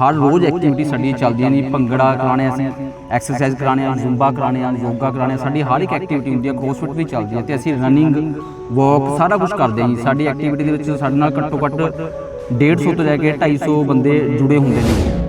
ਹਰ ਰੋਜ਼ activity ਸਾਡੀ ਚੱਲਦੀਆਂ ਨੇ ਭੰਗੜਾ ਕਰਾਣੇ ਅਸੀਂ ਐਕਸਰਸਾਈਜ਼ ਕਰਾਣੇ ਆ ਜ਼ੁੰਬਾ ਕਰਾਣੇ ਆ ਯੋਗਾ ਕਰਾਣੇ ਆ ਸਾਡੀ ਹਰ ਇੱਕ ਐਕਟੀਵਿਟੀ ਹੁੰਦੀ ਹੈ ਕ੍ਰੋਸਫਿਟ ਵੀ ਚੱਲਦੀ ਹੈ ਤੇ ਅਸੀਂ ਰਨਿੰਗ ਵਾਕ ਸਾਰਾ ਕੁਝ ਕਰਦੇ ਹਾਂ ਜੀ। ਸਾਡੀ ਐਕਟੀਵਿਟੀ ਦੇ ਵਿੱਚ ਸਾਡੇ ਨਾਲ ਘੱਟੋ ਘੱਟ 150 ਤੋਂ ਲੈ ਕੇ 250 ਬੰਦੇ ਜੁੜੇ ਹੁੰਦੇ ਨੇ।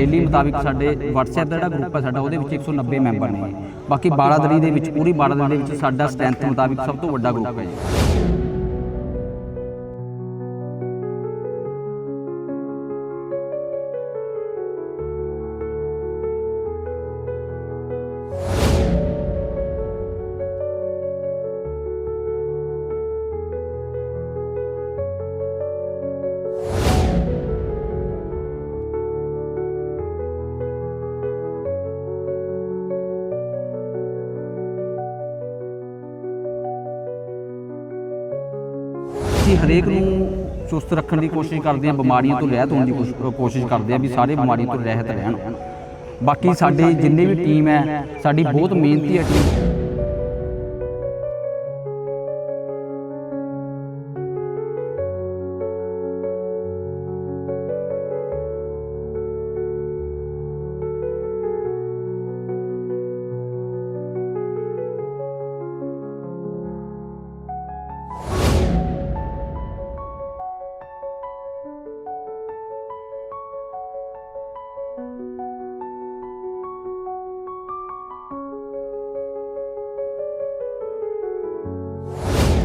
ਡੇਲੀ ਮੁਤਾਬਿਕ ਸਾਡੇ WhatsApp ਦਾ ਜਿਹੜਾ ਗਰੁੱਪ ਹੈ ਸਾਡਾ, ਉਹਦੇ ਵਿੱਚ 190 ਮੈਂਬਰ ਨੇ। ਬਾਕੀ ਬਾਰਾਦਰੀ ਦੇ ਵਿੱਚ, ਪੂਰੀ ਬਾਰਾਦਰੀ ਦੇ ਵਿੱਚ ਸਾਡਾ ਸਟਰੈਂਥ ਮੁਤਾਬਿਕ ਸਭ ਤੋਂ ਵੱਡਾ ਗਰੁੱਪ ਹੈ ਜੀ। ਅਸੀਂ ਹਰੇਕ ਨੂੰ ਚੁਸਤ ਰੱਖਣ ਦੀ ਕੋਸ਼ਿਸ਼ ਕਰਦੇ ਹਾਂ ਬਿਮਾਰੀਆਂ ਤੋਂ ਰਹਿਤ ਹੋਣ ਦੀ ਕੋਸ਼- ਕੋਸ਼ਿਸ਼ ਕਰਦੇ ਹਾਂ ਵੀ ਸਾਰੇ ਬਿਮਾਰੀਆਂ ਤੋਂ ਰਹਿਤ ਰਹਿਣ। ਬਾਕੀ ਸਾਡੇ ਜਿੰਨੇ ਵੀ ਟੀਮ ਹੈ ਸਾਡੀ ਬਹੁਤ ਮਿਹਨਤੀ ਹੈ ਟੀਮ।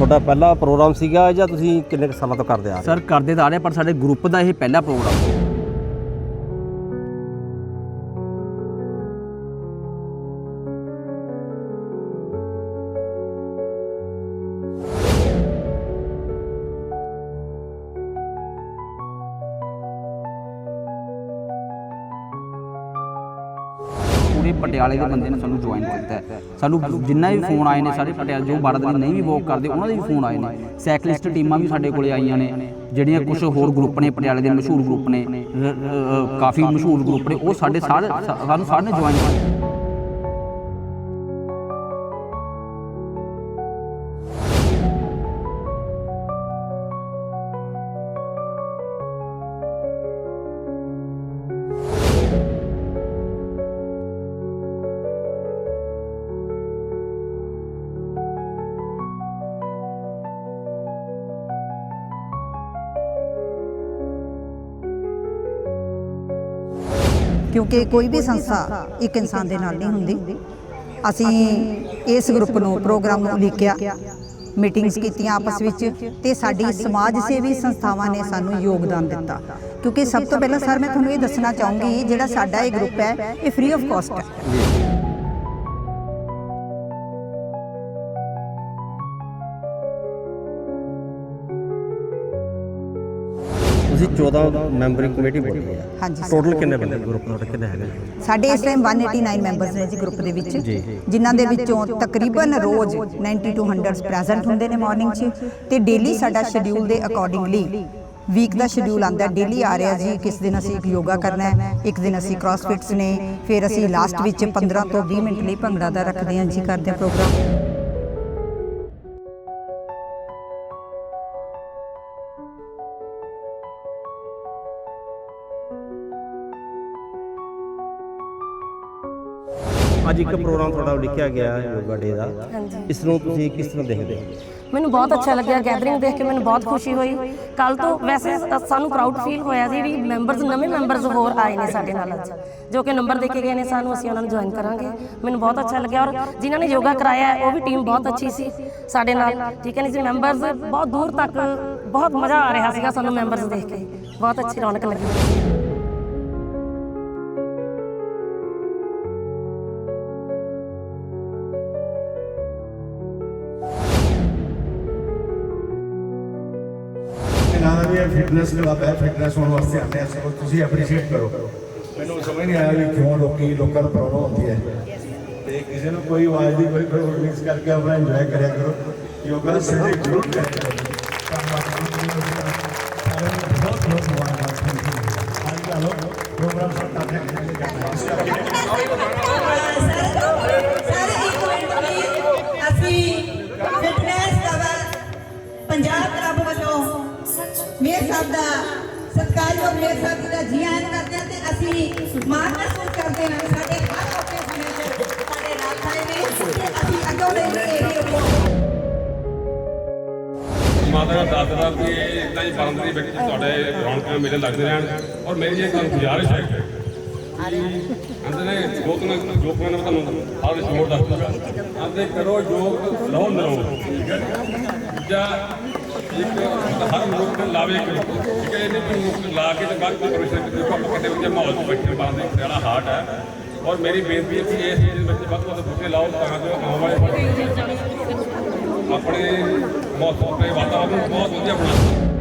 ਤੁਹਾਡਾ ਪਹਿਲਾ ਪ੍ਰੋਗਰਾਮ ਸੀਗਾ ਜਾਂ ਤੁਸੀਂ ਕਿੰਨੇ ਕੁ ਸਾਲਾਂ ਤੋਂ ਕਰਦੇ ਆ ਰਹੇ ਸਰ ਕਰਦੇ ਤਾਂ ਆ ਰਹੇ ਪਰ ਸਾਡੇ ਗਰੁੱਪ ਦਾ ਇਹ ਪਹਿਲਾ ਪ੍ਰੋਗਰਾਮ ਪੂਰੇ ਪਟਿਆਲੇ ਦੇ ਬੰਦੇ ਨੇ ਸਾਨੂੰ ਜੁਆਇਨ ਕੀਤਾ ਹੈ। ਸਾਨੂੰ ਜਿੰਨਾ ਵੀ ਫੋਨ ਆਏ ਨੇ, ਸਾਰੇ ਪਟਿਆਲੇ ਜੋ ਬਾਰਾਂ ਦਿਨ ਨਹੀਂ ਵੀ ਵੋਕ ਕਰਦੇ, ਉਹਨਾਂ ਦੇ ਵੀ ਫੋਨ ਆਏ ਨੇ ਸਾਈਕਲਿਸਟ ਟੀਮਾਂ ਵੀ ਸਾਡੇ ਕੋਲੇ ਆਈਆਂ ਨੇ, ਜਿਹੜੀਆਂ ਕੁਝ ਹੋਰ ਗਰੁੱਪ ਨੇ, ਪਟਿਆਲੇ ਦੇ ਮਸ਼ਹੂਰ ਗਰੁੱਪ ਨੇ ਕਾਫੀ ਮਸ਼ਹੂਰ ਗਰੁੱਪ ਨੇ, ਉਹ ਸਾਡੇ ਸਾਰੇ ਸਾਨੂੰ ਸਾਰੇ ਨੇ ਜੁਆਇਨ ਕੀਤਾ ਕਿਉਂਕਿ ਕੋਈ ਵੀ ਸੰਸਥਾ ਇੱਕ ਇਨਸਾਨ ਦੇ ਨਾਲ ਨਹੀਂ ਹੁੰਦੀ। ਅਸੀਂ ਇਸ ਗਰੁੱਪ ਨੂੰ ਪ੍ਰੋਗਰਾਮ ਨੂੰ ਲਿਖਿਆ ਮੀਟਿੰਗਸ ਕੀਤੀਆਂ ਆਪਸ ਵਿੱਚ ਤੇ ਸਾਡੀ ਸਮਾਜ ਸੇਵੀ ਸੰਸਥਾਵਾਂ ਨੇ ਸਾਨੂੰ ਯੋਗਦਾਨ ਦਿੱਤਾ। ਕਿਉਂਕਿ ਸਭ ਤੋਂ ਪਹਿਲਾਂ ਸਰ ਮੈਂ ਤੁਹਾਨੂੰ ਇਹ ਦੱਸਣਾ ਚਾਹੂੰਗੀ ਜਿਹੜਾ ਸਾਡਾ ਇਹ ਗਰੁੱਪ ਹੈ ਇਹ ਫ੍ਰੀ ਆਫ ਕਾਸਟ ਹੈ। 14 ਮੈਂਬਰੀ ਕਮੇਟੀ ਬਣੀ ਹੈ ਹਾਂਜੀ ਸਰ। ਟੋਟਲ ਕਿੰਨੇ ਬੰਦੇ ਗਰੁੱਪ ਤੁਹਾਡੇ ਕਿੰਨੇ ਹੈਗੇ ਸਾਡੇ ਇਸ ਟਾਈਮ 189 ਮੈਂਬਰਸ ਨੇ ਜੀ ਗਰੁੱਪ ਦੇ ਵਿੱਚ ਜੀ। ਜਿਨ੍ਹਾਂ ਦੇ ਵਿੱਚੋਂ ਤਕਰੀਬਨ ਰੋਜ਼ 90 ਟੂ 100 ਪ੍ਰੈਜ਼ੈਂਟ ਹੁੰਦੇ ਨੇ ਮਾਰਨਿੰਗ 'ਚ ਤੇ ਡੇਲੀ ਸਾਡਾ ਸ਼ਡਿਊਲ ਦੇ ਅਕੋਰਡਿੰਗਲੀ ਵੀਕ ਦਾ ਸ਼ਡਿਊਲ ਆਂਦਾ ਡੇਲੀ ਆ ਰਿਹਾ ਜੀ ਕਿਸ ਦਿਨ ਅਸੀਂ ਯੋਗਾ ਕਰਨਾ ਹੈ ਇੱਕ ਦਿਨ ਅਸੀਂ ਕ੍ਰਾਸਫਿਟਸ ਨੇ ਫਿਰ ਅਸੀਂ ਲਾਸਟ ਵਿੱਚ 15 ਤੋਂ 20 ਮਿੰਟ ਲਈ ਭੰਗੜਾ ਦਾ ਰੱਖਦੇ ਹਾਂ ਜੀ ਕਰਦੇ ਹਾਂ ਪ੍ਰੋਗਰਾਮ ਅੱਜ ਇੱਕ ਪ੍ਰੋਗਰਾਮ ਤੁਹਾਡਾ ਲਿਖਿਆ ਗਿਆ ਯੋਗਾ ਡੇ ਦਾ। ਇਸ ਨੂੰ ਤੁਸੀਂ ਕਿਸ ਤਰ੍ਹਾਂ ਦੇਖਦੇ ਹੋ? ਮੈਨੂੰ ਬਹੁਤ ਅੱਛਾ ਲੱਗਿਆ ਗੈਦਰਿੰਗ ਦੇਖ ਕੇ ਮੈਨੂੰ ਬਹੁਤ ਖੁਸ਼ੀ ਹੋਈ। ਕੱਲ ਤੋਂ ਵੈਸੇ ਸਾਨੂੰ ਪ੍ਰਾਊਡ ਫੀਲ ਹੋਇਆ ਜੀ ਵੀ ਮੈਂਬਰਸ ਨਵੇਂ ਮੈਂਬਰਸ ਹੋਰ ਆਏ ਨੇ ਸਾਡੇ ਨਾਲ ਅੱਜ। ਜੋ ਕਿ ਨੰਬਰ ਦੇ ਕੇ ਗਏ ਨੇ ਸਾਨੂੰ ਅਸੀਂ ਉਹਨਾਂ ਨੂੰ ਜੁਆਇਨ ਕਰਾਂਗੇ। ਮੈਨੂੰ ਬਹੁਤ ਅੱਛਾ ਲੱਗਿਆ ਔਰ ਜਿਨ੍ਹਾਂ ਨੇ ਯੋਗਾ ਕਰਾਇਆ ਉਹ ਵੀ ਟੀਮ ਬਹੁਤ ਅੱਛੀ ਸੀ ਸਾਡੇ ਨਾਲ। ਠੀਕ ਹੈ ਨਹੀਂ ਜੀ? ਮੈਂਬਰਸ ਬਹੁਤ ਦੂਰ ਤੱਕ ਬਹੁਤ ਮਜ਼ਾ ਆ ਰਿਹਾ ਸੀਗਾ ਸਾਨੂੰ ਮੈਂਬਰਸ ਦੇਖ ਕੇ। ਬਹੁਤ ਅੱਛੀ ਰੌਣਕ ਲੱਗੀ। ਇਹ ਫਿਟਨੈਸ ਕਲੱਬ ਹੈ ਫਿਟਨੈਸ ਹੋਣ ਵਾਸਤੇ ਆਉਂਦੇ ਆ ਸਗੋਂ ਤੁਸੀਂ ਐਪਰੀਸ਼ੀਏਟ ਕਰੋ। ਮੈਨੂੰ ਸਮਝ ਨਹੀਂ ਆਇਆ ਵੀ ਕਿਉਂ ਲੋਕੀ, ਲੋਕਾਂ ਨੂੰ ਪ੍ਰੋਬਲਮ ਹੁੰਦੀ ਹੈ। ਤੇ ਕਿਸੇ ਨੂੰ ਕੋਈ ਆਵਾਜ਼ ਦੀ ਕੋਈ ਪ੍ਰੋਬਲਮ ਮਿਕਸ ਕਰਕੇ ਆਪਣਾ ਇੰਜੋਏ ਕਰਿਆ ਕਰੋ। ਯੋਗਾ ਸਿੱਧੇ ਜ਼ਰੂਰ ਕਰਿਆ ਕਰੋ ਸਾਹਿਬ ਦਾ ਸਤਿਕਾਰਯੋਗ ਮੇਰ ਸਾਹਿਬ ਜੀ ਦਾ ਜੀ ਆਇਆਂ ਕਰਦੇ ਹਾਂ ਤੇ ਅਸੀਂ ਮਾਣ ਮਹਿਸੂਸ ਕਰਦੇ ਹਾਂ ਸਾਡੇ ਹਰ ਔਕੇ ਸਮੇਂ 'ਚ ਸਾਡੇ ਨਾਲ ਖੜੇ ਨੇ ਤੇ ਅਸੀਂ ਅੱਗੋਂ ਲੈ ਕੇ ਇਹ ਮਾਤਾ ਦਾ ਦਾਦਾ ਵੀ ਇਦਾਂ ਹੀ ਬਾਂਦਰੀ ਵਿੱਚ ਤੁਹਾਡੇ ਰੌਣਕਾਂ ਮੇਲੇ ਲੱਗਦੇ ਰਹਿਣ ਔਰ ਮੇਰੀ ਇਹ ਤੁਹਾਨੂੰ ਗੁਜ਼ਾਰਿਸ਼ ਹੈ। ਅੰਦਰ ਨੇ ਲੋਕ ਨੇ ਲੋਕਾਂ ਨੇ ਤੁਹਾਨੂੰ ਹਰ ਜੋੜ ਦੱਸ ਦੂੰਗਾ ਅੰਦਰ ਕਰੋ ਯੋਗ ਰਹੋ ਨਾ ਠੀਕ ਹੈ ਜਾਂ ਹਰ ਲੋਕ ਨੂੰ ਲਾਵੇ ਕਰੋ ਠੀਕ ਹੈ ਇਹਨੇ ਵੀ ਲਾ ਕੇ ਤੇ ਬਾਅਦ ਵਿੱਚ ਦੇਖੋ ਆਪਾਂ ਕਿਤੇ ਵਿੱਚ ਮਾਹੌਲ 'ਚ ਬੈਠੇ ਬਾਂਦੇ ਪਟਿਆਲਾ ਹਾਰਟ ਹੈ, ਔਰ ਮੇਰੀ ਬੇਨਤੀ ਹੈ ਕਿ ਇਸ ਚੀਜ਼ ਵਿੱਚ ਵੱਧ ਤੋਂ ਵੱਧ ਬੂਟੇ ਲਾਓ ਤਾਂ ਜੋ ਆਉਣ ਵਾਲੇ ਆਪਣੇ ਮੌਸਮ ਤੇ ਵਾਤਾਵਰਨ ਨੂੰ ਬਹੁਤ ਵਧੀਆ ਬਣਾ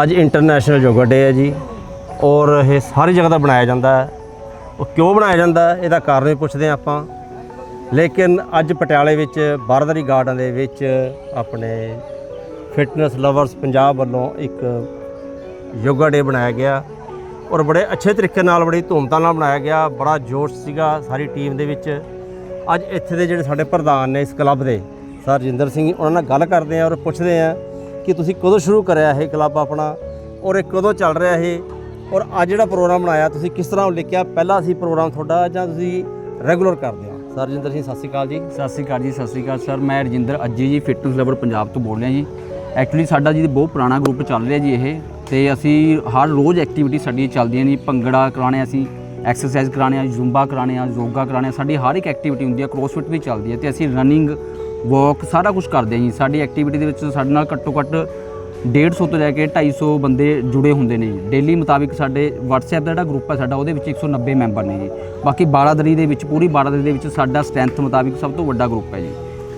ਅੱਜ ਇੰਟਰਨੈਸ਼ਨਲ ਯੋਗਾ ਡੇ ਹੈ ਜੀ, ਔਰ ਇਹ ਸਾਰੀ ਜਗ੍ਹਾ ਦਾ ਬਣਾਇਆ ਜਾਂਦਾ ਹੈ। ਉਹ ਕਿਉਂ ਬਣਾਇਆ ਜਾਂਦਾ ਹੈ, ਇਹਦਾ ਕਾਰਨ ਵੀ ਪੁੱਛਦੇ ਹਾਂ ਆਪਾਂ। ਲੇਕਿਨ ਅੱਜ ਪਟਿਆਲੇ ਵਿੱਚ ਬਾਰਦਰੀ ਗਾਰਡਨ ਦੇ ਵਿੱਚ ਆਪਣੇ ਫਿਟਨੈਸ ਲਵਰਸ ਪੰਜਾਬ ਵੱਲੋਂ ਇੱਕ ਯੋਗਾ ਡੇ ਬਣਾਇਆ ਗਿਆ। ਔਰ ਬੜੇ ਅੱਛੇ ਤਰੀਕੇ ਨਾਲ, ਬੜੀ ਧੂਮਧਾਮ ਨਾਲ ਬਣਾਇਆ ਗਿਆ। ਬੜਾ ਜੋਸ਼ ਸੀਗਾ ਸਾਰੀ ਟੀਮ ਦੇ ਵਿੱਚ। ਅੱਜ ਇੱਥੇ ਦੇ ਜਿਹੜੇ ਸਾਡੇ ਪ੍ਰਧਾਨ ਨੇ ਇਸ ਕਲੱਬ ਦੇ, ਸਰ ਰਜਿੰਦਰ ਸਿੰਘ ਉਹਨਾਂ ਨਾਲ ਗੱਲ ਕਰਦੇ ਆ ਔਰ ਪੁੱਛਦੇ ਆ ਕਿ ਤੁਸੀਂ ਕਦੋਂ ਸ਼ੁਰੂ ਕਰਿਆ ਇਹ ਕਲੱਬ ਆਪਣਾ ਔਰ ਇਹ ਕਦੋਂ ਚੱਲ ਰਿਹਾ ਇਹ? ਔਰ ਅੱਜ ਜਿਹੜਾ ਪ੍ਰੋਗਰਾਮ ਬਣਾਇਆ, ਤੁਸੀਂ ਕਿਸ ਤਰ੍ਹਾਂ ਲਿਖਿਆ? ਪਹਿਲਾ ਸੀ ਪ੍ਰੋਗਰਾਮ ਤੁਹਾਡਾ ਜਾਂ ਤੁਸੀਂ ਰੈਗੂਲਰ ਕਰਦੇ ਹੋ? ਸਰ ਰਜਿੰਦਰ ਸਿੰਘ, ਸਤਿ ਸ਼੍ਰੀ ਅਕਾਲ ਜੀ। ਸਤਿ ਸ਼੍ਰੀ ਅਕਾਲ ਜੀ, ਸਤਿ ਸ਼੍ਰੀ ਅਕਾਲ। ਸਰ, ਮੈਂ ਰਜਿੰਦਰ ਅੱਜੀ ਜੀ ਫਿਟਨੈਸ ਲਵਰ ਪੰਜਾਬ ਤੋਂ ਬੋਲ ਰਿਹਾ ਜੀ। ਐਕਚੁਅਲੀ ਸਾਡਾ ਜੀ ਬਹੁਤ ਪੁਰਾਣਾ ਗਰੁੱਪ ਚੱਲ ਰਿਹਾ ਜੀ ਇਹ। ਤੇ ਅਸੀਂ ਹਰ ਰੋਜ਼ ਐਕਟੀਵਿਟੀ ਸਾਡੀਆਂ ਚੱਲਦੀਆਂ ਨੇ। ਭੰਗੜਾ ਕਰਾਣੇ ਅਸੀਂ ਐਕਸਰਸਾਈਜ਼ ਕਰਾਣੇ ਆ, ਜ਼ੁੰਬਾ ਕਰਾਣੇ ਆ, ਯੋਗਾ ਕਰਾਣੇ ਆ। ਸਾਡੀ ਹਰ ਇੱਕ ਐਕਟੀਵਿਟੀ ਹੁੰਦੀ ਆ ਕ੍ਰੋਸਫਿਟ ਵੀ ਚੱਲਦੀ ਹੈ ਤੇ ਅਸੀਂ ਰਨਿੰਗ ਵਾਕ ਸਾਰਾ ਕੁਝ ਕਰਦੇ ਹਾਂ ਜੀ। ਸਾਡੀ ਐਕਟੀਵਿਟੀ ਦੇ ਵਿੱਚ ਸਾਡੇ ਨਾਲ ਘੱਟੋ ਘੱਟ 150 ਤੋਂ ਲੈ ਕੇ 250 ਬੰਦੇ ਜੁੜੇ ਹੁੰਦੇ ਨੇ ਡੇਲੀ ਮੁਤਾਬਿਕ ਸਾਡੇ WhatsApp ਦਾ ਜਿਹੜਾ ਗਰੁੱਪ ਹੈ ਸਾਡਾ, ਉਹਦੇ ਵਿੱਚ 190 ਮੈਂਬਰ ਨੇ ਜੀ। ਬਾਕੀ ਬਾਰਾਦਰੀ ਦੇ ਵਿੱਚ, ਪੂਰੀ ਬਾਰਾਦਰੀ ਦੇ ਵਿੱਚ ਸਾਡਾ ਸਟਰੈਂਥ ਮੁਤਾਬਿਕ ਸਭ ਤੋਂ ਵੱਡਾ ਗਰੁੱਪ ਹੈ ਜੀ।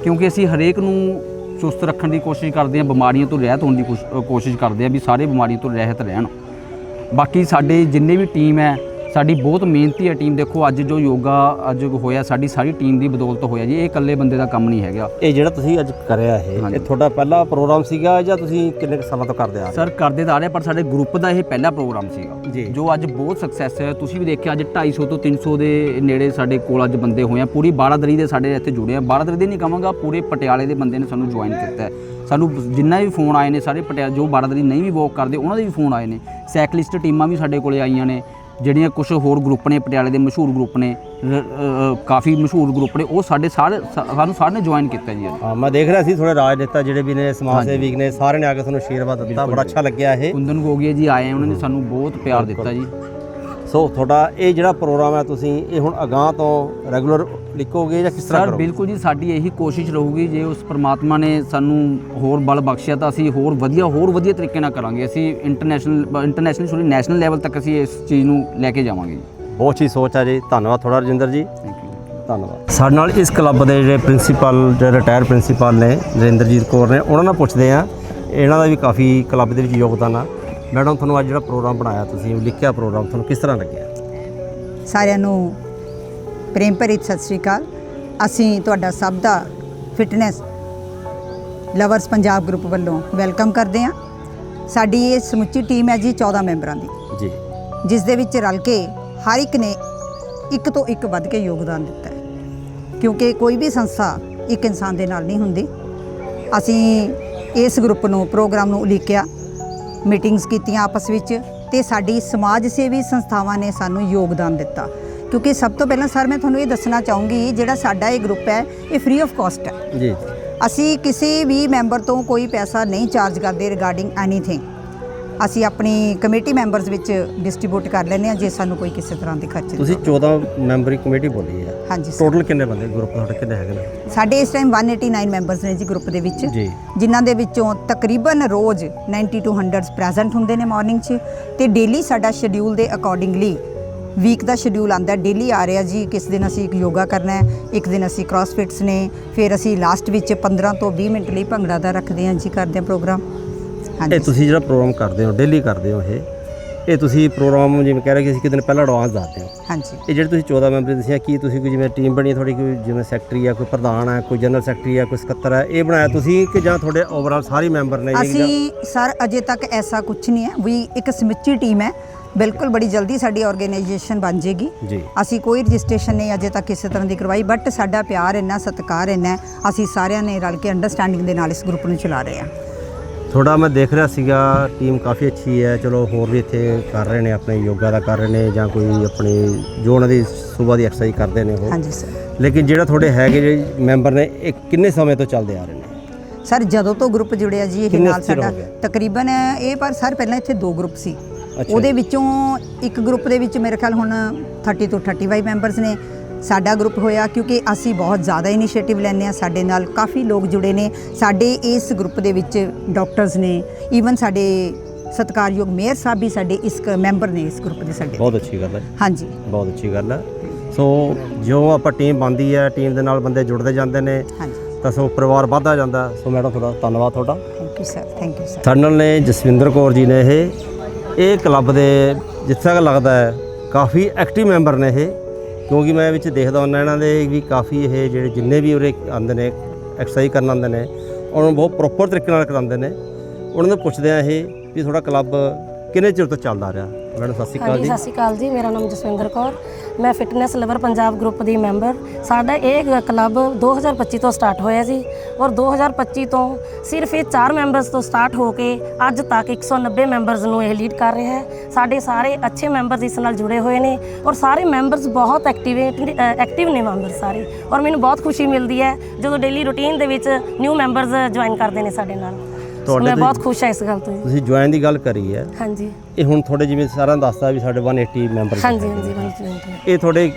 ਕਿਉਂਕਿ ਅਸੀਂ ਹਰੇਕ ਨੂੰ ਚੁਸਤ ਰੱਖਣ ਦੀ ਕੋਸ਼ਿਸ਼ ਕਰਦੇ ਹਾਂ, ਬਿਮਾਰੀਆਂ ਤੋਂ ਰਹਿਤ ਹੋਣ ਦੀ ਕੋਸ਼- ਕੋਸ਼ਿਸ਼ ਕਰਦੇ ਹਾਂ ਵੀ ਸਾਰੇ ਬਿਮਾਰੀਆਂ ਤੋਂ ਰਹਿਤ ਰਹਿਣ। ਬਾਕੀ ਸਾਡੇ ਜਿੰਨੇ ਵੀ ਟੀਮ ਹੈ ਸਾਡੀ ਬਹੁਤ ਮਿਹਨਤੀ ਹੈ ਟੀਮ ਦੇਖੋ ਅੱਜ ਜੋ ਯੋਗਾ ਅੱਜ ਹੋਇਆ ਸਾਡੀ ਸਾਰੀ ਟੀਮ ਦੀ ਬਦੌਲਤ ਹੋਇਆ ਜੀ। ਇਹ ਇਕੱਲੇ ਬੰਦੇ ਦਾ ਕੰਮ ਨਹੀਂ ਹੈਗਾ। ਇਹ ਜਿਹੜਾ ਤੁਸੀਂ ਅੱਜ ਕਰਿਆ ਇਹ। ਇਹ ਤੁਹਾਡਾ ਪਹਿਲਾ ਪ੍ਰੋਗਰਾਮ ਸੀਗਾ ਜਾਂ ਤੁਸੀਂ ਕਿੰਨੇ ਕੁ ਸਾਲਾਂ ਤੋਂ ਕਰਦੇ ਆ ਸਰ ਕਰਦੇ ਤਾਂ ਆ ਰਹੇ ਪਰ ਸਾਡੇ ਗਰੁੱਪ ਦਾ ਇਹ ਪਹਿਲਾ ਪ੍ਰੋਗਰਾਮ। ਸੀਗਾ। ਜੋ। ਅੱਜ ਬਹੁਤ ਸਕਸੈਸ ਹੈ। ਤੁਸੀਂ ਵੀ ਦੇਖਿਆ ਅੱਜ 250 ਤੋਂ 300 ਦੇ ਨੇੜੇ ਸਾਡੇ ਕੋਲ ਅੱਜ ਬੰਦੇ ਹੋਏ ਆ। ਪੂਰੀ ਬਾਰਾਦਰੀ ਦੇ ਸਾਡੇ ਇੱਥੇ ਜੁੜੇ ਆ। ਬਾਰਾਦਰੀ ਦੇ ਨਹੀਂ ਕਹਾਂਗਾ ਪੂਰੇ ਪਟਿਆਲੇ ਦੇ ਬੰਦੇ ਨੇ ਸਾਨੂੰ ਜੁਆਇਨ ਕੀਤਾ ਹੈ। ਸਾਨੂੰ ਜਿੰਨਾ ਵੀ ਫੋਨ ਆਏ ਨੇ ਸਾਰੇ ਪਟਿਆਲੇ ਜੋ ਬਾਰਾਦਰੀ ਨਹੀਂ ਵੀ ਵਾਕ ਕਰਦੇ ਉਹਨਾਂ ਦੇ ਵੀ ਫੋਨ ਆਏ ਨੇ। ਸਾਈਕਲਿਸਟ ਟੀਮਾਂ ਵੀ ਸਾਡੇ ਕੋਲੇ ਆਈਆਂ ਨੇ। ਜਿਹੜੀਆਂ ਕੁਝ ਹੋਰ ਗਰੁੱਪ ਨੇ ਪਟਿਆਲੇ ਦੇ ਮਸ਼ਹੂਰ ਗਰੁੱਪ ਨੇ ਕਾਫੀ ਮਸ਼ਹੂਰ ਗਰੁੱਪ ਨੇ ਉਹ ਸਾਡੇ ਸਾਰੇ ਸਾਨੂੰ ਸਾਰਿਆਂ ਨੇ ਜੁਆਇਨ ਕੀਤਾ ਜੀ ਹਾਂ ਮੈਂ ਦੇਖ ਰਿਹਾ ਸੀ ਥੋੜੇ ਰਾਜਨੇਤਾ ਜਿਹੜੇ ਵੀ ਨੇ ਸਮਾਜ ਸੇਵੀਕ ਨੇ ਸਾਰਿਆਂ ਨੇ ਆ ਕੇ ਤੁਹਾਨੂੰ ਆਸ਼ੀਰਵਾਦ ਦਿੱਤਾ ਬੜਾ ਅੱਛਾ ਲੱਗਿਆ ਇਹ। ਕੁੰਦਨ ਗੋਗੀਆ ਜੀ ਆਏ ਉਹਨਾਂ ਨੇ ਸਾਨੂੰ ਬਹੁਤ ਪਿਆਰ ਦਿੱਤਾ ਜੀ। ਸੋ ਤੁਹਾਡਾ ਇਹ ਜਿਹੜਾ ਪ੍ਰੋਗਰਾਮ ਹੈ ਤੁਸੀਂ ਇਹ ਹੁਣ ਅਗਾਹ ਤੋਂ ਰੈਗੂਲਰ ਲਿਖੋਗੇ ਜਾਂ ਕਿਸ ਤਰ੍ਹਾਂ ਸਰ ਕਰੋਗੇ? ਬਿਲਕੁਲ ਜੀ ਸਾਡੀ ਇਹੀ ਕੋਸ਼ਿਸ਼ ਰਹੂਗੀ ਜੇ ਉਸ ਪ੍ਰਮਾਤਮਾ ਨੇ ਸਾਨੂੰ ਹੋਰ ਬਲ ਬਖਸ਼ਿਆ ਤਾਂ ਅਸੀਂ ਹੋਰ ਵਧੀਆ ਹੋਰ ਵਧੀਆ ਤਰੀਕੇ ਨਾਲ ਕਰਾਂਗੇ। ਅਸੀਂ international international sorry national level ਤੱਕ ਅਸੀਂ ਇਸ ਚੀਜ਼ ਨੂੰ ਲੈ ਕੇ ਜਾਵਾਂਗੇ ਜੀ। ਬਹੁਤ ਅੱਛੀ ਸੋਚ ਹੈ ਜੀ। ਧੰਨਵਾਦ ਤੁਹਾਡਾ ਰਜਿੰਦਰ ਜੀ। ਥੈਂਕ ਯੂ ਧੰਨਵਾਦ। ਸਾਡੇ ਨਾਲ ਇਸ ਕਲੱਬ ਦੇ ਜਿਹੜੇ ਪ੍ਰਿੰਸੀਪਲ ਜਿਹੜੇ ਰਿਟਾਇਰ ਪ੍ਰਿੰਸੀਪਲ ਨੇ ਨਰਿੰਦਰਜੀਤ ਕੌਰ ਨੇ ਉਹਨਾਂ ਨਾਲ ਪੁੱਛਦੇ ਆ ਇਹਨਾਂ ਦਾ ਵੀ ਕਾਫੀ ਕਲੱਬ ਦੇ ਵਿੱਚ ਯੋਗਦਾਨ ਆ। ਮੈਡਮ ਤੁਹਾਨੂੰ ਅੱਜ ਜਿਹੜਾ ਪ੍ਰੋਗਰਾਮ ਬਣਾਇਆ ਤੁਸੀਂ ਲਿਖਿਆ ਪ੍ਰੋਗਰਾਮ ਤੁਹਾਨੂੰ ਕਿਸ ਤਰ੍ਹਾਂ ਲੱਗਿਆ? ਸਾਰਿਆਂ ਨੂੰ ਪ੍ਰੇਮ ਭਰੀ ਸਤਿ ਸ੍ਰੀ ਅਕਾਲ। ਅਸੀਂ ਤੁਹਾਡਾ ਸਭ ਦਾ ਫਿਟਨੈਸ ਲਵਰਸ ਪੰਜਾਬ ਗਰੁੱਪ ਵੱਲੋਂ ਵੈਲਕਮ ਕਰਦੇ ਹਾਂ। ਸਾਡੀ ਇਹ ਸਮੁੱਚੀ ਟੀਮ ਹੈ ਜੀ 14 ਮੈਂਬਰਾਂ ਦੀ। ਜੀ। ਜਿਸ ਦੇ ਵਿੱਚ ਰਲ ਕੇ ਹਰ ਇੱਕ ਨੇ ਇੱਕ ਤੋਂ ਇੱਕ ਵੱਧ ਕੇ ਯੋਗਦਾਨ ਦਿੱਤਾ ਹੈ। ਕਿਉਂਕਿ ਕੋਈ ਵੀ ਸੰਸਥਾ ਇੱਕ ਇਨਸਾਨ ਦੇ ਨਾਲ ਨਹੀਂ ਹੁੰਦੀ। ਅਸੀਂ ਇਸ ਗਰੁੱਪ ਨੂੰ ਪ੍ਰੋਗਰਾਮ ਨੂੰ ਉਲੀਕਿਆ। ਮੀਟਿੰਗਸ ਕੀਤੀਆਂ ਆਪਸ ਵਿੱਚ ਤੇ ਸਾਡੀ ਸਮਾਜ ਸੇਵੀ ਸੰਸਥਾਵਾਂ ਨੇ ਸਾਨੂੰ ਯੋਗਦਾਨ ਦਿੱਤਾ। ਕਿਉਂਕਿ ਸਭ ਤੋਂ ਪਹਿਲਾਂ ਸਰ ਮੈਂ ਤੁਹਾਨੂੰ ਇਹ ਦੱਸਣਾ ਚਾਹੂੰਗੀ ਜਿਹੜਾ ਸਾਡਾ ਇਹ ਗਰੁੱਪ ਹੈ ਇਹ ਫ੍ਰੀ ਆਫ ਕਾਸਟ ਹੈ। ਜੀ। ਅਸੀਂ ਕਿਸੇ ਵੀ ਮੈਂਬਰ ਤੋਂ ਕੋਈ ਪੈਸਾ ਨਹੀਂ ਚਾਰਜ ਕਰਦੇ ਰਿਗਾਰਡਿੰਗ ਐਨੀਥਿੰਗ ਅਸੀਂ ਆਪਣੀ ਕਮੇਟੀ ਮੈਂਬਰਸ ਵਿੱਚ ਡਿਸਟ੍ਰੀਬਿਊਟ ਕਰ ਲੈਂਦੇ ਹਾਂ ਜੇ ਸਾਨੂੰ ਕੋਈ ਕਿਸੇ ਤਰ੍ਹਾਂ ਦੀ ਖਰਚ ਦੀ ਤੁਸੀਂ 14 ਮੈਂਬਰੀ ਕਮੇਟੀ ਬੋਲੀ ਹੈ। ਹਾਂਜੀ ਸਰ। ਟੋਟਲ ਕਿੰਨੇ ਬੰਦੇ? ਗਰੁੱਪ ਤੁਹਾਡੇ ਕਿੰਨੇ ਹੈਗੇ ਨੇ? ਸਾਡੇ ਇਸ ਟਾਈਮ 189 ਮੈਂਬਰਸ ਨੇ ਜੀ ਗਰੁੱਪ ਦੇ ਵਿੱਚ। ਜੀ। ਜਿਨ੍ਹਾਂ ਦੇ ਵਿੱਚੋਂ ਤਕਰੀਬਨ ਰੋਜ਼ 90 ਟੂ 100 ਪ੍ਰੈਜ਼ੈਂਟ ਹੁੰਦੇ ਨੇ ਮਾਰਨਿੰਗ 'ਚ ਤੇ ਡੇਲੀ ਸਾਡਾ ਸ਼ਡਿਊਲ ਦੇ ਅਕੋਰਡਿੰਗਲੀ ਵੀਕ ਦਾ ਸ਼ਡਿਊਲ ਆਂਦਾ ਡੇਲੀ ਆ ਰਿਹਾ ਜੀ ਕਿਸ ਦਿਨ ਅਸੀਂ ਯੋਗਾ ਕਰਨਾ ਹੈ ਇੱਕ ਦਿਨ ਅਸੀਂ ਕ੍ਰਾਸਫਿਟਸ ਨੇ ਫਿਰ ਅਸੀਂ ਲਾਸਟ ਵਿੱਚ 15 ਤੋਂ 20 ਮਿੰਟ ਲਈ ਭੰਗੜਾ ਦਾ ਰੱਖਦੇ ਹਾਂ ਜੀ ਕਰਦੇ ਹਾਂ ਪ੍ਰੋਗਰਾਮ ਇਹ ਤੁਸੀਂ ਜਿਹੜਾ ਪ੍ਰੋਗਰਾਮ ਕਰਦੇ ਹੋ ਡੇਲੀ ਕਰਦੇ ਹੋ ਇਹ ਇਹ ਤੁਸੀਂ ਪ੍ਰੋਗਰਾਮ ਜਿਵੇਂ ਕਹਿ ਰਹੇ ਕਿ ਅਸੀਂ ਕਿਤੇ ਪਹਿਲਾਂ ਐਡਵਾਂਸ ਦੱਸਦੇ ਹੋ। ਹਾਂਜੀ। ਇਹ ਜਿਹੜੇ ਤੁਸੀਂ 14 ਮੈਂਬਰ ਦੱਸਿਆ ਕੀ ਤੁਸੀਂ ਕੋਈ ਜਿਵੇਂ ਟੀਮ ਬਣੀ ਤੁਹਾਡੀ ਕੋਈ ਜਿਵੇਂ ਸੈਕਟਰੀ ਆ ਕੋਈ ਪ੍ਰਧਾਨ ਹੈ ਕੋਈ ਜਨਰਲ ਸੈਕਟਰੀ ਆ ਕੋਈ ਸਕੱਤਰ ਹੈ ਇਹ ਬਣਾਇਆ ਤੁਸੀਂ ਕਿ ਜਾਂ ਤੁਹਾਡੇ ਓਵਰਆਲ ਸਾਰੇ ਮੈਂਬਰ ਨੇ ਅਸੀਂ ਸਰ ਅਜੇ ਤੱਕ ਐਸਾ ਕੁਝ ਨਹੀਂ ਹੈ। ਵੀ ਇੱਕ ਸਮੁੱਚੀ ਟੀਮ ਹੈ। ਬਿਲਕੁਲ ਬੜੀ ਜਲਦੀ ਸਾਡੀ ਆਰਗੇਨਾਈਜੇਸ਼ਨ ਬਣ ਜੇਗੀ। ਜੀ। ਅਸੀਂ ਕੋਈ ਰਜਿਸਟ੍ਰੇਸ਼ਨ ਨਹੀਂ ਅਜੇ ਤੱਕ ਕਿਸੇ ਤਰ੍ਹਾਂ ਦੀ ਕਰਵਾਈ ਬਟ ਸਾਡਾ ਪਿਆਰ ਇੰਨਾ ਸਤਿਕਾਰ ਇੰਨਾ ਅਸੀਂ ਸਾਰਿਆਂ ਨੇ ਰਲ ਕੇ ਅੰਡਰਸਟੈਂਡਿੰਗ ਦੇ ਨਾਲ ਇਸ ਗਰੁੱਪ ਨੂੰ ਚਲਾ ਰਹੇ ਹਾਂ। ਥੋੜਾ ਮੈਂ ਦੇਖ ਰਿਹਾ ਸੀਗਾ ਟੀਮ ਕਾਫੀ ਅੱਛੀ ਹੈ। ਚਲੋ ਹੋਰ ਵੀ ਇੱਥੇ ਕਰ ਰਹੇ ਨੇ ਆਪਣੇ ਯੋਗਾ ਦਾ ਕਰ ਰਹੇ ਨੇ ਜਾਂ ਕੋਈ ਆਪਣੀ ਜੋ ਉਹਨਾਂ ਦੀ ਸਵੇਰ ਦੀ ਐਕਸਰਸਾਈਜ਼ ਕਰਦੇ ਨੇ ਉਹ। ਹਾਂਜੀ ਸਰ। ਲੇਕਿਨ ਜਿਹੜਾ ਤੁਹਾਡੇ ਹੈਗੇ ਜਿਹੜੇ ਮੈਂਬਰ ਨੇ ਇਹ ਕਿੰਨੇ ਸਮੇਂ ਤੋਂ ਚੱਲਦੇ ਆ ਰਹੇ ਨੇ? ਸਰ ਜਦੋਂ ਤੋਂ ਗਰੁੱਪ ਜੁੜਿਆ ਜੀ ਇਹ ਕਿੰਨੇ ਨਾਲ ਚਿਰ ਹੋ ਸਾਡਾ ਗਿਆ? ਤਕਰੀਬਨ ਇਹ ਪਰ ਸਰ ਪਹਿਲਾਂ ਇੱਥੇ ਦੋ ਗਰੁੱਪ ਸੀ। ਉਹਦੇ। ਵਿੱਚੋਂ ਇੱਕ ਗਰੁੱਪ ਦੇ ਵਿੱਚ ਮੇਰੇ ਖਿਆਲ ਹੁਣ 30 ਤੋਂ 35 ਮੈਂਬਰਸ ਨੇ। ਸਾਡਾ ਗਰੁੱਪ ਹੋਇਆ ਕਿਉਂਕਿ ਅਸੀਂ ਬਹੁਤ ਜ਼ਿਆਦਾ ਇਨੀਸ਼ੀਏਟਿਵ ਲੈਂਦੇ ਆ ਸਾਡੇ ਨਾਲ ਕਾਫੀ ਲੋਕ ਜੁੜੇ ਨੇ ਸਾਡੇ ਇਸ ਗਰੁੱਪ ਦੇ ਵਿੱਚ ਡਾਕਟਰਸ ਨੇ ਈਵਨ ਸਾਡੇ ਸਤਿਕਾਰਯੋਗ ਮੇਅਰ ਸਾਹਿਬ ਵੀ ਸਾਡੇ ਇਸ ਮੈਂਬਰ ਨੇ ਇਸ ਗਰੁੱਪ ਦੇ ਸਾਡੇ। ਬਹੁਤ ਅੱਛੀ ਗੱਲ ਹੈ ਹਾਂਜੀ। ਬਹੁਤ ਅੱਛੀ ਗੱਲ ਹੈ। ਸੋ ਜੋ ਆਪਾਂ ਟੀਮ ਬਣਦੀ ਹੈ ਟੀਮ ਦੇ ਨਾਲ ਬੰਦੇ ਜੁੜਦੇ ਜਾਂਦੇ ਨੇ ਹਾਂਜੀ। ਤਾਂ ਸੋ ਪਰਿਵਾਰ ਵੱਧਦਾ ਜਾਂਦਾ। ਸੋ ਮੈਡਮ ਤੁਹਾਡਾ ਧੰਨਵਾਦ ਤੁਹਾਡਾ। Thank you sir thank you sir ਸਾਡੇ ਨਾਲ ਨੇ ਜਸਵਿੰਦਰ ਕੌਰ ਜੀ ਨੇ ਇਹ ਇਹ ਕਲੱਬ ਦੇ ਜਿੱਥੇ ਤੱਕ ਲੱਗਦਾ ਹੈ ਕਾਫੀ ਐਕਟਿਵ ਮੈਂਬਰ ਨੇ ਇਹ। ਕਿਉਂਕਿ ਮੈਂ ਵਿੱਚ ਦੇਖਦਾ ਹੁੰਦਾ ਇਹਨਾਂ ਦੇ ਵੀ ਕਾਫੀ ਇਹ ਜਿਹੜੇ ਜਿੰਨੇ ਵੀ ਉਰੇ ਆਉਂਦੇ ਨੇ ਐਕਸਰਸਾਈਜ਼ ਕਰਨ ਆਉਂਦੇ ਨੇ, ਉਹਨਾਂ ਨੂੰ ਬਹੁਤ ਪ੍ਰੋਪਰ ਤਰੀਕੇ ਨਾਲ ਕਰਾਉਂਦੇ ਨੇ। ਉਹਨਾਂ ਨੂੰ ਪੁੱਛਦੇ ਆ ਇਹ ਵੀ ਤੁਹਾਡਾ ਕਲੱਬ ਕਿੰਨੇ ਚਿਰ ਤੋਂ ਚੱਲਦਾ ਰਿਹਾ? ਮੈਡਮ ਸਤਿ ਸ਼੍ਰੀ ਅਕਾਲ ਹਾਂਜੀ ਜੀ। ਸਤਿ ਸ਼੍ਰੀ ਅਕਾਲ ਜੀ। ਮੇਰਾ ਨਾਮ ਜਸਵਿੰਦਰ ਕੌਰ। ਮੈਂ ਫਿਟਨੈਸ ਲਵਰ ਪੰਜਾਬ ਗਰੁੱਪ ਦੀ ਮੈਂਬਰ। ਸਾਡਾ ਇਹ ਕਲੱਬ 2025 ਤੋਂ ਸਟਾਰਟ ਹੋਇਆ ਜੀ ਔਰ 2025 ਤੋਂ ਸਿਰਫ ਇਹ 4 ਮੈਂਬਰਸ ਤੋਂ ਸਟਾਰਟ ਹੋ ਕੇ ਅੱਜ ਤੱਕ 190 ਮੈਂਬਰਸ ਨੂੰ ਇਹ ਲੀਡ ਕਰ ਰਿਹਾ ਹੈ। ਸਾਡੇ ਸਾਰੇ ਅੱਛੇ ਮੈਂਬਰਸ ਇਸ ਨਾਲ ਜੁੜੇ ਹੋਏ ਨੇ ਔਰ ਸਾਰੇ ਮੈਂਬਰਸ ਬਹੁਤ ਐਕਟਿਵੇਟ ਐਕਟਿਵ ਨੇ ਮੈਂਬਰ ਸਾਰੇ ਔਰ ਮੈਨੂੰ ਬਹੁਤ ਖੁਸ਼ੀ ਮਿਲਦੀ ਹੈ ਜਦੋਂ ਡੇਲੀ ਰੁਟੀਨ ਦੇ ਵਿੱਚ ਨਿਊ ਮੈਂਬਰਸ ਜੁਆਇਨ ਕਰਦੇ ਨੇ ਸਾਡੇ ਨਾਲ। ਸੋ ਤੁਹਾਡੇ ਮੈਂ ਤੇ- ਬਹੁਤ ਖੁਸ਼ ਹਾਂ ਇਸ ਗੱਲ ਤੋਂ ਜੀ। ਤੁਸੀਂ ਜੁਆਇਨ ਦੀ ਗੱਲ ਕਰੀ ਹੈ। ਹਾਂਜੀ। ਇਹ ਹੁਣ ਤੁਹਾਡੇ ਜਿਵੇਂ ਸਾਰਿਆਂ ਨੂੰ ਦੱਸਦਾ ਵੀ ਸਾਡੇ 180 ਮੈਂਬਰ ਹਾਂਜੀ ਹਾਂਜੀ ਹਾਂਜੀ ਇਹ ਤੁਹਾਡੇ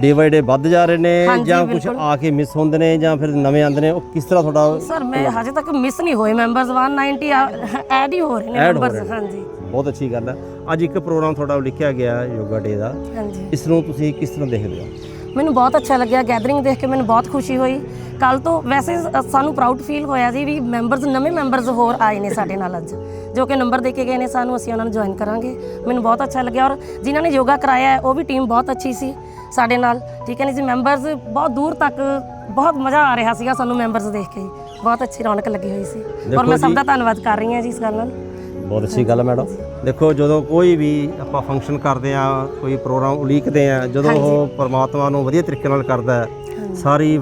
ਡੇ ਬਾਈ ਡੇ ਵੱਧ ਜਾ ਰਹੇ ਨੇ ਹਾਂਜੀ, ਜਾਂ ਕੁਝ ਬਿਲਕੁਲ। ਆ ਕੇ ਮਿਸ ਹੁੰਦੇ ਨੇ ਜਾਂ ਫਿਰ ਨਵੇਂ ਆਉਂਦੇ ਨੇ? ਉਹ ਕਿਸ ਤਰ੍ਹਾਂ ਤੁਹਾਡਾ ਸਰ ਮੈਂ ਹਜੇ ਤੱਕ ਮਿਸ ਨਹੀਂ ਹੋਏ ਮੈਂਬਰਸ 190 ਐਡ ਹੀ ਹੋ ਰਹੇ ਨੇ Add ਹੋ ਮੈਂਬਰਸ ਨੇ। ਹਾਂਜੀ। ਬਹੁਤ ਅੱਛੀ ਗੱਲ ਹੈ। ਅੱਜ ਇੱਕ ਪ੍ਰੋਗਰਾਮ ਤੁਹਾਡਾ ਲਿਖਿਆ ਗਿਆ ਯੋਗਾ ਡੇ ਦਾ। ਹਾਂਜੀ। ਇਸ ਨੂੰ ਤੁਸੀਂ ਕਿਸ ਤਰ੍ਹਾਂ ਦੇਖਦੇ ਹੋ? ਮੈਨੂੰ ਬਹੁਤ ਅੱਛਾ ਲੱਗਿਆ ਗੈਦਰਿੰਗ ਦੇਖ ਕੇ ਮੈਨੂੰ ਬਹੁਤ ਖੁਸ਼ੀ ਹੋਈ। ਕੱਲ ਤੋਂ ਵੈਸੇ ਸਾਨੂੰ ਪ੍ਰਾਊਡ ਫੀਲ ਹੋਇਆ ਜੀ ਵੀ ਮੈਂਬਰਸ ਨਵੇਂ ਮੈਂਬਰਸ ਹੋਰ ਆਏ ਨੇ ਸਾਡੇ ਨਾਲ ਅੱਜ। ਜੋ ਕਿ ਨੰਬਰ ਦੇ ਕੇ ਗਏ ਨੇ ਸਾਨੂੰ ਅਸੀਂ ਉਹਨਾਂ ਨੂੰ ਜੁਆਇਨ ਕਰਾਂਗੇ। ਮੈਨੂੰ ਬਹੁਤ ਅੱਛਾ ਲੱਗਿਆ ਔਰ ਜਿਨ੍ਹਾਂ ਨੇ ਯੋਗਾ ਕਰਾਇਆ ਹੈ ਉਹ ਵੀ ਟੀਮ ਬਹੁਤ ਅੱਛੀ ਸੀ ਸਾਡੇ ਨਾਲ। ਠੀਕ ਹੈ ਨਹੀਂ ਜੀ ਮੈਂਬਰਸ ਬਹੁਤ ਦੂਰ ਤੱਕ ਬਹੁਤ ਮਜ਼ਾ ਆ ਰਿਹਾ ਸੀਗਾ ਸਾਨੂੰ ਮੈਂਬਰਸ ਦੇਖ ਕੇ। ਬਹੁਤ ਅੱਛੀ ਰੌਣਕ ਲੱਗੀ ਹੋਈ ਸੀ। ਔਰ ਮੈਂ ਸਭ ਦਾ ਧੰਨਵਾਦ ਕਰ ਰਹੀ ਹਾਂ ਜੀ ਇਸ ਗੱਲ ਨਾਲ। ਬਹੁਤ ਅੱਛੀ ਗੱਲ ਹੈ ਮੈਡਮ। ਦੇਖੋ ਜਦੋਂ ਕੋਈ ਵੀ ਆਪਾਂ ਫੰਕਸ਼ਨ ਕਰਦੇ ਆ ਕੋਈ ਪ੍ਰੋਗਰਾਮ ਉਲੀਕਦੇ ਆ ਜਦੋਂ ਉਹ ਪਰਮਾਤਮਾ ਨੂੰ ਵਧੀਆ ਤਰੀਕੇ ਨਾਲ ਕਰਦਾ ਹੈ ਸਾਰੀ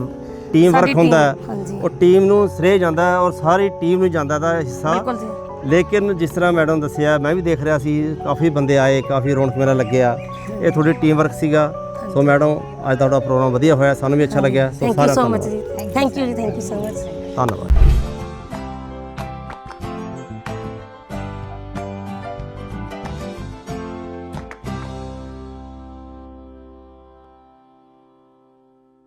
ਟੀਮ ਵਰਕ ਹੁੰਦਾ ਉਹ ਟੀਮ ਨੂੰ ਸ੍ਰੇਹ ਜਾਂਦਾ ਔਰ ਸਾਰੀ ਟੀਮ ਨੂੰ ਜਾਂਦਾ ਦਾ ਹਿੱਸਾ। ਲੇਕਿਨ ਜਿਸ ਤਰ੍ਹਾਂ ਮੈਡਮ ਦੱਸਿਆ ਮੈਂ ਵੀ ਦੇਖ ਰਿਹਾ ਸੀ ਕਾਫੀ ਬੰਦੇ ਆਏ ਕਾਫੀ ਰੌਣਕ ਮੇਲਾ ਲੱਗਿਆ। ਇਹ ਤੁਹਾਡੀ ਟੀਮ ਵਰਕ ਸੀਗਾ। ਸੋ ਮੈਡਮ ਅੱਜ ਤੁਹਾਡਾ ਪ੍ਰੋਗਰਾਮ ਵਧੀਆ ਹੋਇਆ ਸਾਨੂੰ ਵੀ ਅੱਛਾ ਲੱਗਿਆ। So thank you so much ਜੀ। ਥੈਂਕ ਯੂ ਜੀ ਥੈਂਕ ਯੂ ਸੋ ਮਚ ਧੰਨਵਾਦ।